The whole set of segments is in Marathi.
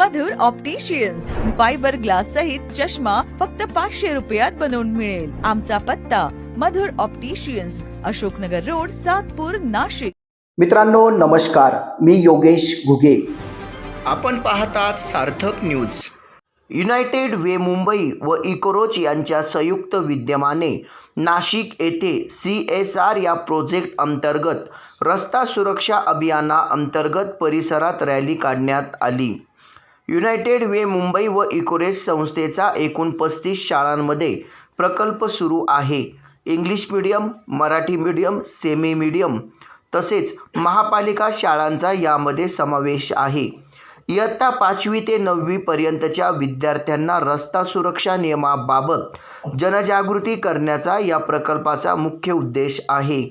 मधुर ऑप्टिशियन्स फायबर ग्लास सहित चष्मा फक्त पाचशे रुपयात बनवून मिळेल. आमचा पत्ता मधुर ऑप्टिशियन्स अशोकनगर रोड सातपूर नाशिक. मित्रांनो नमस्कार. मी योगेश घुगे. आपण पाहतात Sarthak news United Way Mumbai व इकोरोच यांच्या संयुक्त विद्यमाने नाशिक येथे सी एस आर या प्रोजेक्ट अंतर्गत रस्ता सुरक्षा अभियाना अंतर्गत परिसरात रॅली काढण्यात आली. युनायटेड वे मुंबई व इकोरेस संस्थेचा एकूण पस्तीस शाळांमध्ये प्रकल्प सुरू आहे. English medium Marathi medium semi medium तसेच महापालिका शाळांचा यामध्ये समावेश आहे. इयत्ता पाचवी ते नववीपर्यंतच्या विद्यार्थ्यांना रस्ता सुरक्षा नियमाबाबत जनजागृती करण्याचा या प्रकल्पाचा मुख्य उद्देश आहे.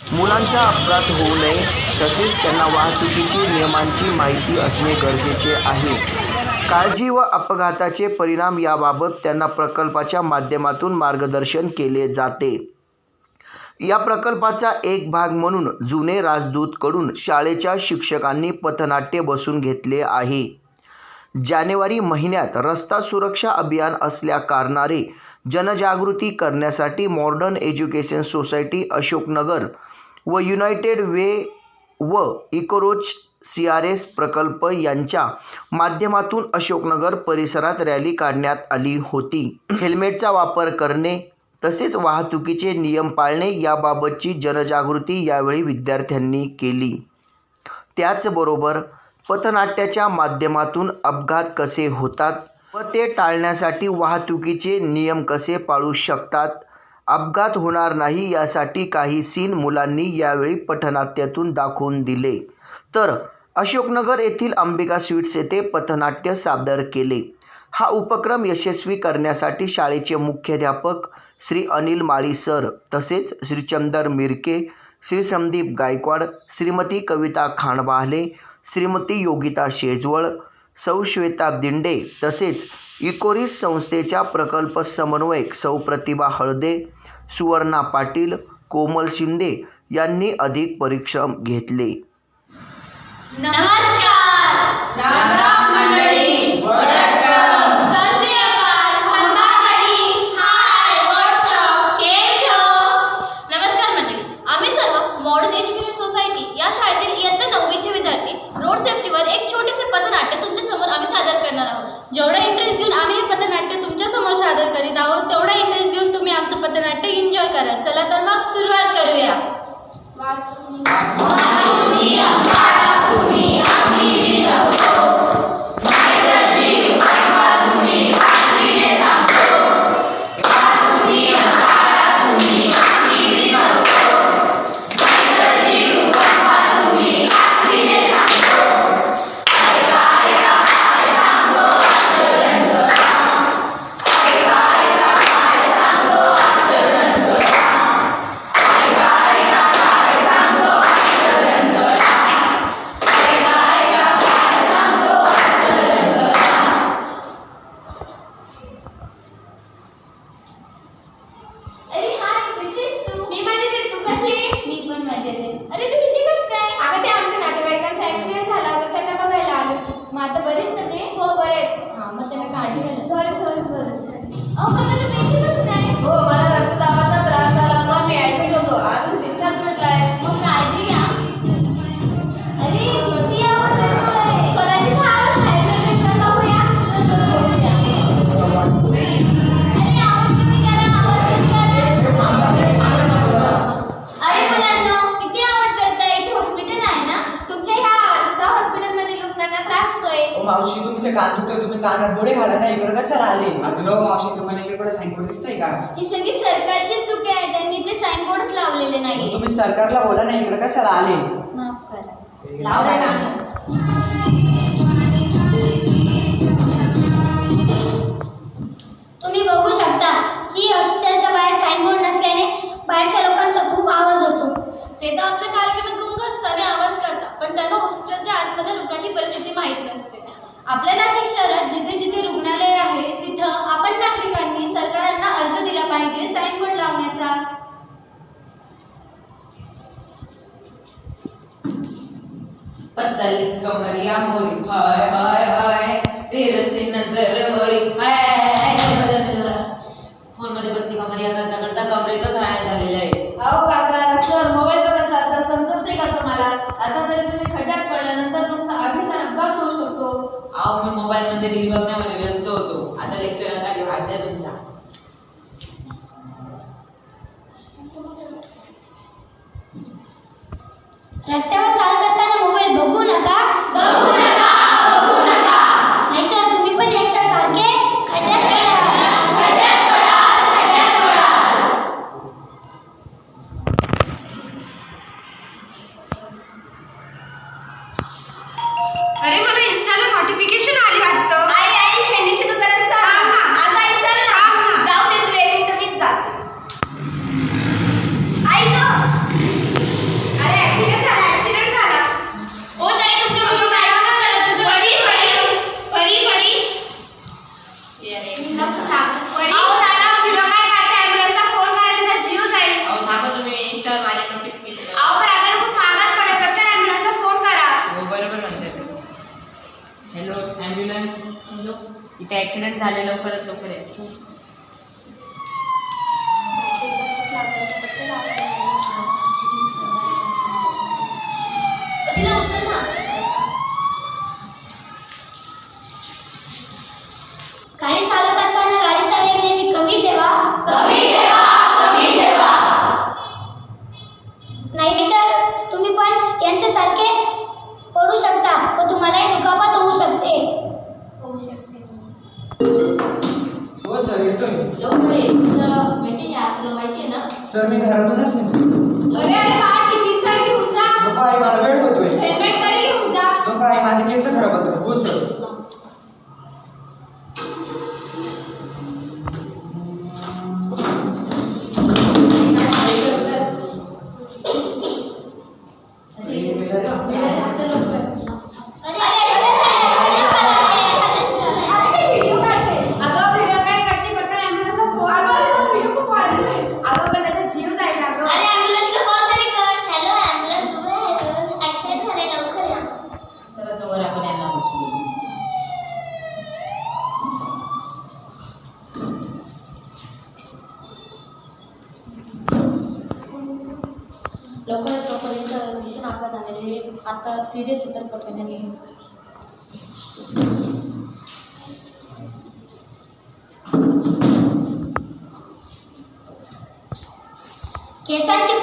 मुलांचा अपघात होऊ नये तसेच त्यांना वाहतुकीची नियमांची माहिती असणे गरजेचे आहे. काळजी व अपघाताचे परिणाम याबाबत त्यांना प्रकल्पाच्या माध्यमातून मार्गदर्शन केले जाते. या प्रकल्पाचा एक भाग म्हणून जुने राजदूतकडून शाळेच्या शिक्षकांनी पथनाट्य बसून घेतले आहे. जानेवारी महिन्यात रस्ता सुरक्षा अभियान असल्या कारणाने जनजागृती करण्यासाठी मॉडर्न एज्युकेशन सोसायटी अशोकनगर व युनायटेड वे व इकोरोच सी आर एस प्रकल्प यांच्या माध्यमातून अशोकनगर परिसरात रॅली काढण्यात आली होती. हेल्मेटचा वापर करणे तसेच वाहतुकीचे नियम पाळणे याबाबतची जनजागृती यावेळी विद्यार्थ्यांनी केली. त्याचबरोबर पथनाट्याच्या माध्यमातून अपघात कसे होतात व ते टाळण्यासाठी वाहतुकीचे नियम कसे पाळू शकतात? अपघात होणार नाही यासाठी काही सीन मुलांनी यावेळी पथनाट्यातून दाखवून दिले. तर अशोकनगर येथील अंबिका स्वीट्स येथे पथनाट्य सादर केले. हा उपक्रम यशस्वी करण्यासाठी शाळेचे मुख्याध्यापक श्री अनिल माळी सर तसेच श्री चंदर मिरके श्री संदीप गायकवाड श्रीमती कविता खांडबाहले श्रीमती योगिता शेजवळ सौ श्वेता दिंडे तसेच इकोरिस संस्थेच्या प्रकल्प समन्वयक सौ प्रतिभा हळदे सुवर्णा पाटील कोमल शिंदे यांनी अधिक परिश्रम घेतले. नमस्कार! राम राम मंडळी सत श्री अकाल खंबागडी हाय व्हॉट्सअप केम छो नमस्कार मंडळी आम्ही सर्व मॉडर्न एज्युकेशन सोसायटी या शाळेतील इयत्ता नववीचे विद्यार्थी रोड सेफ्टीवर एक छोटेसे पथनाट्य तुमच्यासमोर आम्ही सादर करणार आहोत जेवढा इंटरेस्ट घेऊन आम्ही हे पथनाट्य तुमच्यासमोर सादर करीत आहोत तेवढा इंटरेस्ट घेऊन तुम्ही आमचं पथनाट्य एन्जॉय करा. चला तर मग सुरुवात करूया. आले अजून मावशी तुम्हाला इकडे सायकल दिसतंय का? ही सगळी सरकारची चूक आहे. त्यांनी ते साईन बोर्डच लावलेले नाही तुम्ही सरकारला बोला ना इकडे कशाला आले? माफ करा. लाव रे गाणं. तुम्ही बघू शकता की हॉस्पिटलच्या बाहेर साईनबोर्ड नसल्याने बाहेरच्या लोकांचा पत्तल कमरिया होई हाय हाय हाय तेर से नजर होरी हाय फोनमध्ये पत्ती कमरिया करता करता कमरेतच हाय झालेलं आहे. हो काका सर मोबाईल बघत चालता समजत नाही का तुम्हाला? आता जर तुम्ही खड्ड्यात पडल्यानंतर तुमचा अभिशान अपघात होऊ शकतो. अहो मी मोबाईल मध्ये रील बघण्यामध्ये व्यस्त होतो. आता लेक्चर आला घेऊ तुमचा. रस्त्यावर 出。डॉक्टर मीटिंग आहे आज माहिती आहे ना? सर मी घरातूनच निघतो. घेऊन जा. नको जा. नको आई माझे केस खराब होतात. हो, लवकरात लवकर यांचा भीषण अपघात झालेला आहे. आता सिरियस विचार पटकन घेऊन केसांची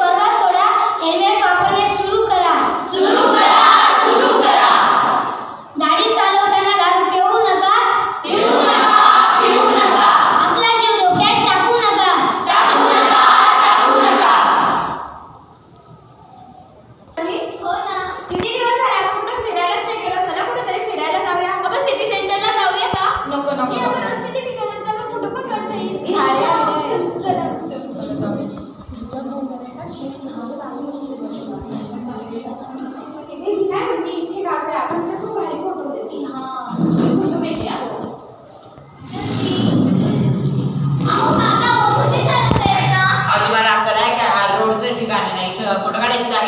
ಆಯ್ತು ಕೊಡಗಳಿದ್ದಾಗ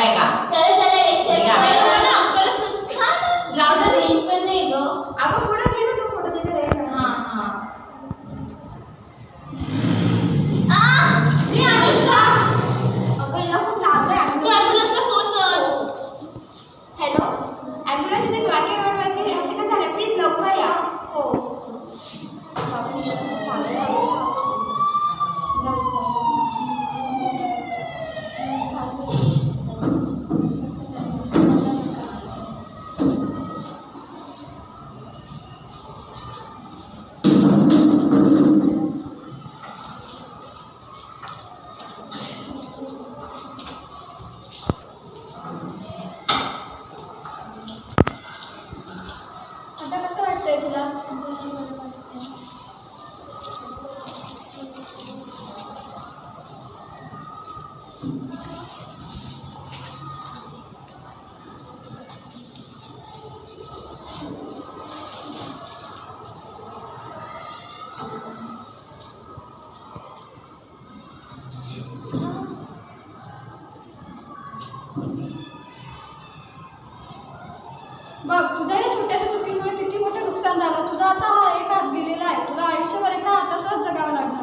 बघ तुझ्या या छोट्याशा चुकीमुळे किती मोठं नुकसान झालं. तुझा आता हा एक हात गेलेला आहे. तुला आयुष्यभर एका हातासच जगावं लागणार.